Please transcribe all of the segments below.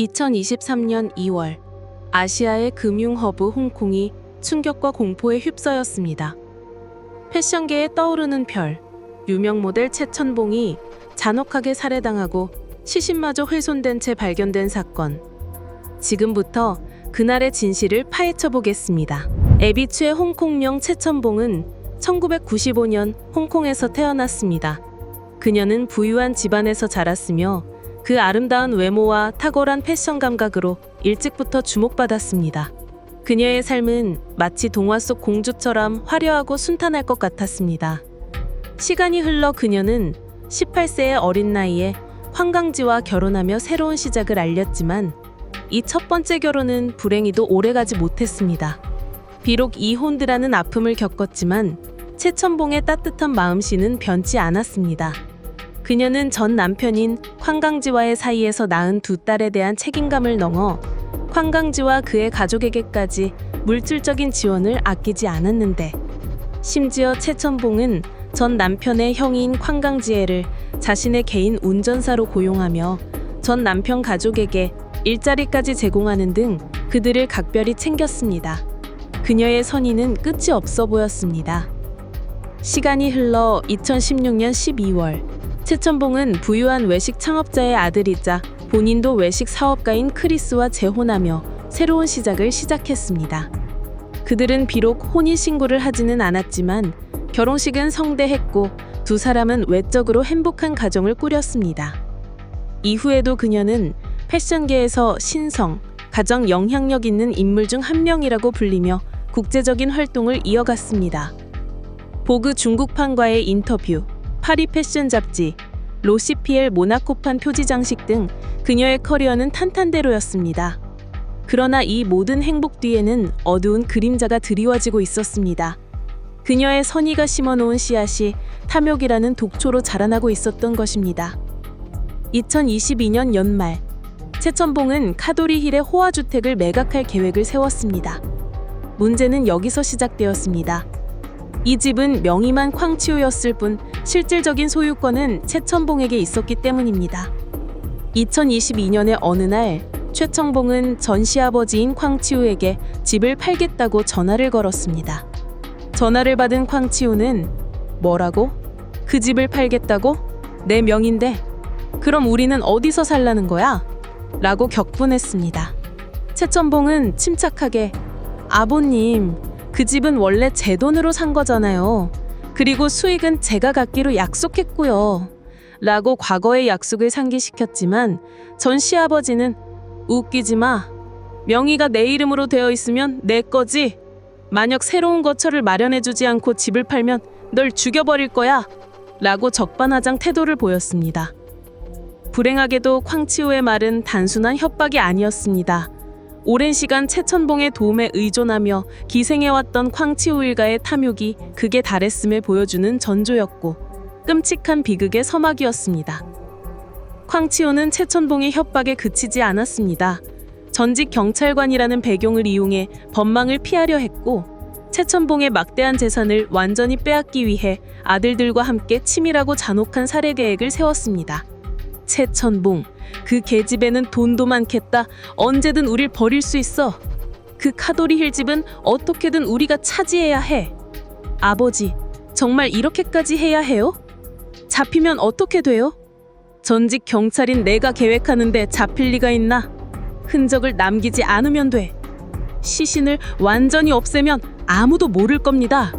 2023년 2월 아시아의 금융 허브 홍콩이 충격과 공포에 휩싸였습니다. 패션계에 떠오르는 별, 유명 모델 최천봉이 잔혹하게 살해당하고 시신마저 훼손된 채 발견된 사건. 지금부터 그날의 진실을 파헤쳐 보겠습니다. 에비츠의 홍콩명 최천봉은 1995년 홍콩에서 태어났습니다. 그녀는 부유한 집안에서 자랐으며 그 아름다운 외모와 탁월한 패션 감각으로 일찍부터 주목받았습니다. 그녀의 삶은 마치 동화 속 공주처럼 화려하고 순탄할 것 같았습니다. 시간이 흘러 그녀는 18세의 어린 나이에 황강지와 결혼하며 새로운 시작을 알렸지만 이 첫 번째 결혼은 불행히도 오래가지 못했습니다. 비록 이혼드라는 아픔을 겪었지만 최천봉의 따뜻한 마음씨는 변치 않았습니다. 그녀는 전 남편인 황강지와의 사이에서 낳은 두 딸에 대한 책임감을 넘어 황강지와 그의 가족에게까지 물질적인 지원을 아끼지 않았는데 심지어 최천봉은 전 남편의 형인 황강지혜를 자신의 개인 운전사로 고용하며 전 남편 가족에게 일자리까지 제공하는 등 그들을 각별히 챙겼습니다. 그녀의 선의는 끝이 없어 보였습니다. 시간이 흘러 2016년 12월 최천봉은 부유한 외식 창업자의 아들이자 본인도 외식 사업가인 크리스와 재혼하며 새로운 시작을 시작했습니다. 그들은 비록 혼인 신고를 하지는 않았지만 결혼식은 성대했고 두 사람은 외적으로 행복한 가정을 꾸렸습니다. 이후에도 그녀는 패션계에서 신성, 가장 영향력 있는 인물 중 한 명이라고 불리며 국제적인 활동을 이어갔습니다. 보그 중국판과의 인터뷰, 파리 패션 잡지, 로시피엘 모나코판 표지 장식 등 그녀의 커리어는 탄탄대로였습니다. 그러나 이 모든 행복 뒤에는 어두운 그림자가 드리워지고 있었습니다. 그녀의 선의가 심어놓은 씨앗이 탐욕이라는 독초로 자라나고 있었던 것입니다. 2022년 연말, 최천봉은 카도리 힐의 호화주택을 매각할 계획을 세웠습니다. 문제는 여기서 시작되었습니다. 이 집은 명의만 쾅치우였을 뿐 실질적인 소유권은 최천봉에게 있었기 때문입니다. 2022년의 어느 날 최천봉은 전 시아버지인 쾅치우에게 집을 팔겠다고 전화를 걸었습니다. 전화를 받은 쾅치우는 뭐라고? 그 집을 팔겠다고? 내 명인데. 그럼 우리는 어디서 살라는 거야? 라고 격분했습니다. 최천봉은 침착하게 아버님, 그 집은 원래 제 돈으로 산 거잖아요. 그리고 수익은 제가 갖기로 약속했고요. 라고 과거의 약속을 상기시켰지만 전 시아버지는 웃기지 마. 명의가 내 이름으로 되어 있으면 내 거지. 만약 새로운 거처를 마련해주지 않고 집을 팔면 널 죽여버릴 거야. 라고 적반하장 태도를 보였습니다. 불행하게도 쾅치우의 말은 단순한 협박이 아니었습니다. 오랜 시간 최천봉의 도움에 의존하며 기생해왔던 쾅치우 일가의 탐욕이 극에 달했음을 보여주는 전조였고 끔찍한 비극의 서막이었습니다. 쾅치우는 최천봉의 협박에 그치지 않았습니다. 전직 경찰관이라는 배경을 이용해 법망을 피하려 했고 최천봉의 막대한 재산을 완전히 빼앗기 위해 아들들과 함께 치밀하고 잔혹한 살해 계획을 세웠습니다. 최천봉, 그 계집에는 돈도 많겠다. 언제든 우릴 버릴 수 있어. 그 카도리 힐 집은 어떻게든 우리가 차지해야 해. 아버지, 정말 이렇게까지 해야 해요? 잡히면 어떻게 돼요? 전직 경찰인 내가 계획하는데 잡힐 리가 있나? 흔적을 남기지 않으면 돼. 시신을 완전히 없애면 아무도 모를 겁니다.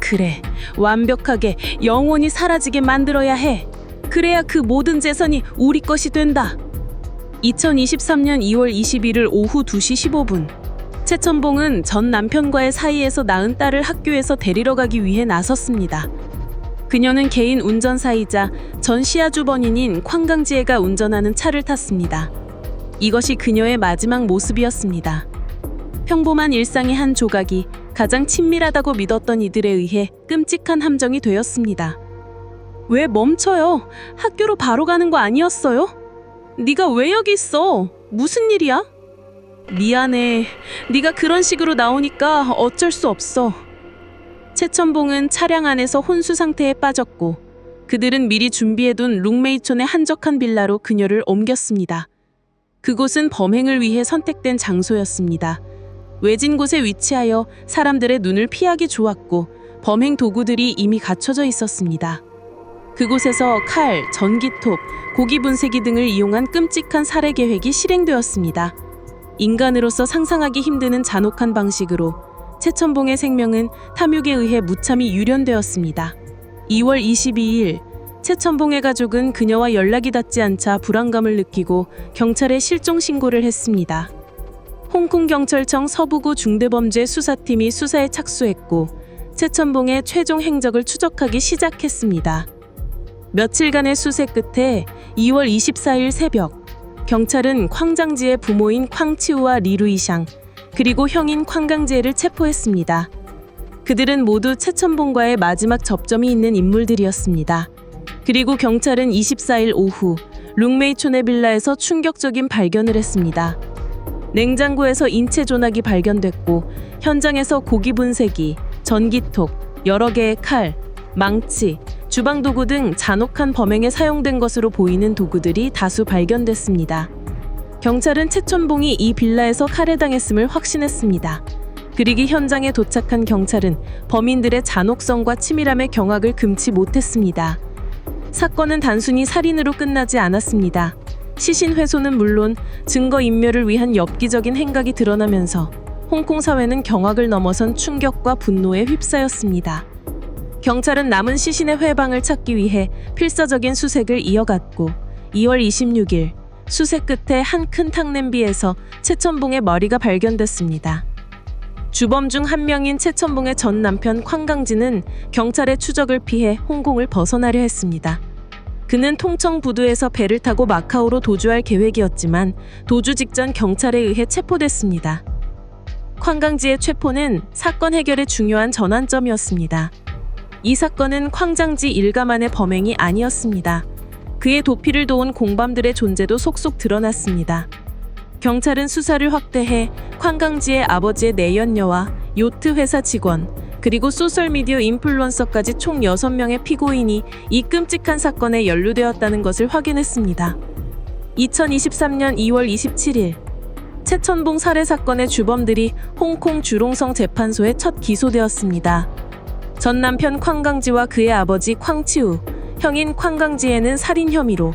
그래, 완벽하게 영원히 사라지게 만들어야 해. 그래야 그 모든 재산이 우리 것이 된다. 2023년 2월 21일 오후 2시 15분. 최천봉은 전 남편과의 사이에서 낳은 딸을 학교에서 데리러 가기 위해 나섰습니다. 그녀는 개인 운전사이자 전 시아주번인인 쾅강지혜가 운전하는 차를 탔습니다. 이것이 그녀의 마지막 모습이었습니다. 평범한 일상의 한 조각이 가장 친밀하다고 믿었던 이들에 의해 끔찍한 함정이 되었습니다. 왜 멈춰요? 학교로 바로 가는 거 아니었어요? 네가 왜 여기 있어? 무슨 일이야? 미안해. 네가 그런 식으로 나오니까 어쩔 수 없어. 최천봉은 차량 안에서 혼수 상태에 빠졌고 그들은 미리 준비해둔 룩메이촌의 한적한 빌라로 그녀를 옮겼습니다. 그곳은 범행을 위해 선택된 장소였습니다. 외진 곳에 위치하여 사람들의 눈을 피하기 좋았고 범행 도구들이 이미 갖춰져 있었습니다. 그곳에서 칼, 전기톱, 고기 분쇄기 등을 이용한 끔찍한 살해 계획이 실행되었습니다. 인간으로서 상상하기 힘드는 잔혹한 방식으로 최천봉의 생명은 탐욕에 의해 무참히 유련되었습니다. 2월 22일 최천봉의 가족은 그녀와 연락이 닿지 않자 불안감을 느끼고 경찰에 실종 신고를 했습니다. 홍콩 경찰청 서부구 중대범죄 수사팀이 수사에 착수했고 최천봉의 최종 행적을 추적하기 시작했습니다. 며칠간의 수색 끝에 2월 24일 새벽 경찰은 쾅장지의 부모인 쾅치우와 리루이샹 그리고 형인 쾅강지에를 체포했습니다. 그들은 모두 최천봉과의 마지막 접점이 있는 인물들이었습니다. 그리고 경찰은 24일 오후 룽메이촌의 빌라에서 충격적인 발견을 했습니다. 냉장고에서 인체 조각이 발견됐고 현장에서 고기 분쇄기, 전기톱, 여러 개의 칼, 망치, 주방 도구 등 잔혹한 범행에 사용된 것으로 보이는 도구들이 다수 발견됐습니다. 경찰은 최천봉이 이 빌라에서 살해당했음을 확신했습니다. 그리고 현장에 도착한 경찰은 범인들의 잔혹성과 치밀함의 경악을 금치 못했습니다. 사건은 단순히 살인으로 끝나지 않았습니다. 시신 훼손은 물론 증거 인멸을 위한 엽기적인 행각이 드러나면서 홍콩 사회는 경악을 넘어선 충격과 분노에 휩싸였습니다. 경찰은 남은 시신의 회방을 찾기 위해 필사적인 수색을 이어갔고 2월 26일 수색 끝에 한 큰 탕냄비에서 최천봉의 머리가 발견됐습니다. 주범 중 한 명인 최천봉의 전 남편 쾅강진은 경찰의 추적을 피해 홍콩을 벗어나려 했습니다. 그는 통청 부두에서 배를 타고 마카오로 도주할 계획이었지만 도주 직전 경찰에 의해 체포됐습니다. 쾅강지의 체포는 사건 해결의 중요한 전환점이었습니다. 이 사건은 쾅장지 일가만의 범행이 아니었습니다. 그의 도피를 도운 공범들의 존재도 속속 드러났습니다. 경찰은 수사를 확대해 쾅강지의 아버지의 내연녀와 요트 회사 직원, 그리고 소셜미디어 인플루언서까지 총 6명의 피고인이 이 끔찍한 사건에 연루되었다는 것을 확인했습니다. 2023년 2월 27일 최천봉 살해 사건의 주범들이 홍콩 주롱성 재판소에 첫 기소되었습니다. 전 남편 쾅강지와 그의 아버지 쾅치우, 형인 쾅강지에는 살인 혐의로,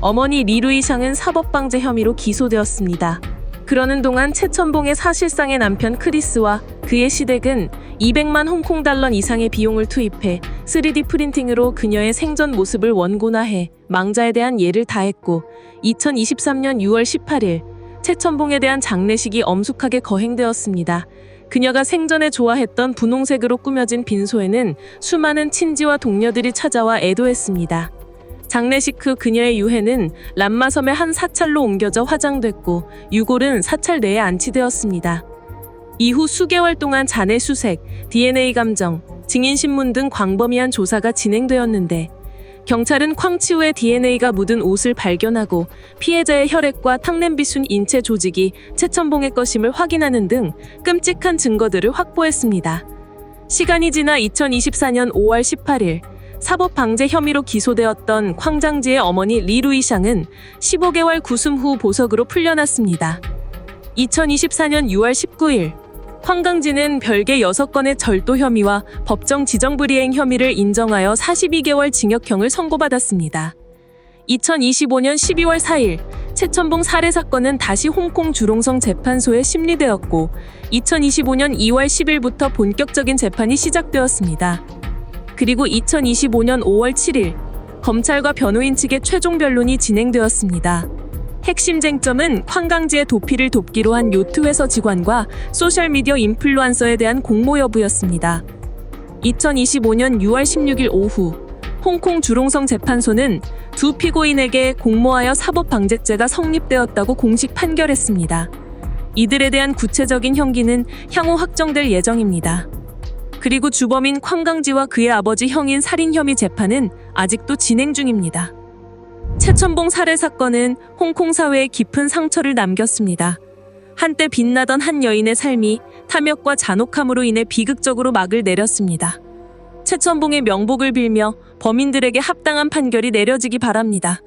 어머니 리루이샹은 사법방제 혐의로 기소되었습니다. 그러는 동안 최천봉의 사실상의 남편 크리스와 그의 시댁은 200만 홍콩 달러 이상의 비용을 투입해 3D 프린팅으로 그녀의 생전 모습을 원고나해 망자에 대한 예를 다했고 2023년 6월 18일 최천봉에 대한 장례식이 엄숙하게 거행되었습니다. 그녀가 생전에 좋아했던 분홍색으로 꾸며진 빈소에는 수많은 친지와 동료들이 찾아와 애도했습니다. 장례식 후 그녀의 유해는 람마섬의 한 사찰로 옮겨져 화장됐고 유골은 사찰 내에 안치되었습니다. 이후 수개월 동안 잔해 수색, DNA 감정, 증인 신문 등 광범위한 조사가 진행되었는데 경찰은 쾅치우의 DNA가 묻은 옷을 발견하고 피해자의 혈액과 탕냄비 순 인체 조직이 최천봉의 것임을 확인하는 등 끔찍한 증거들을 확보했습니다. 시간이 지나 2024년 5월 18일 사법 방제 혐의로 기소되었던 쾅장지의 어머니 리루이샹은 15개월 구금 후 보석으로 풀려났습니다. 2024년 6월 19일 황강진은 별개 6건의 절도 혐의와 법정 지정불이행 혐의를 인정하여 42개월 징역형을 선고받았습니다. 2025년 12월 4일 최천봉 살해 사건은 다시 홍콩 주롱성 재판소에 심리되었고 2025년 2월 10일부터 본격적인 재판이 시작되었습니다. 그리고 2025년 5월 7일 검찰과 변호인 측의 최종 변론이 진행되었습니다. 핵심 쟁점은 황강지의 도피를 돕기로 한 요트 회사 직원과 소셜미디어 인플루언서에 대한 공모 여부였습니다. 2025년 6월 16일 오후 홍콩 주롱성 재판소는 두 피고인에게 공모하여 사법방제죄가 성립되었다고 공식 판결했습니다. 이들에 대한 구체적인 형기는 향후 확정될 예정입니다. 그리고 주범인 쾅강지와 그의 아버지 형인 살인 혐의 재판은 아직도 진행 중입니다. 최천봉 살해 사건은 홍콩 사회에 깊은 상처를 남겼습니다. 한때 빛나던 한 여인의 삶이 탐욕과 잔혹함으로 인해 비극적으로 막을 내렸습니다. 최천봉의 명복을 빌며 범인들에게 합당한 판결이 내려지기 바랍니다.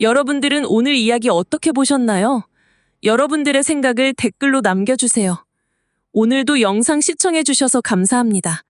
여러분들은 오늘 이야기 어떻게 보셨나요? 여러분들의 생각을 댓글로 남겨주세요. 오늘도 영상 시청해주셔서 감사합니다.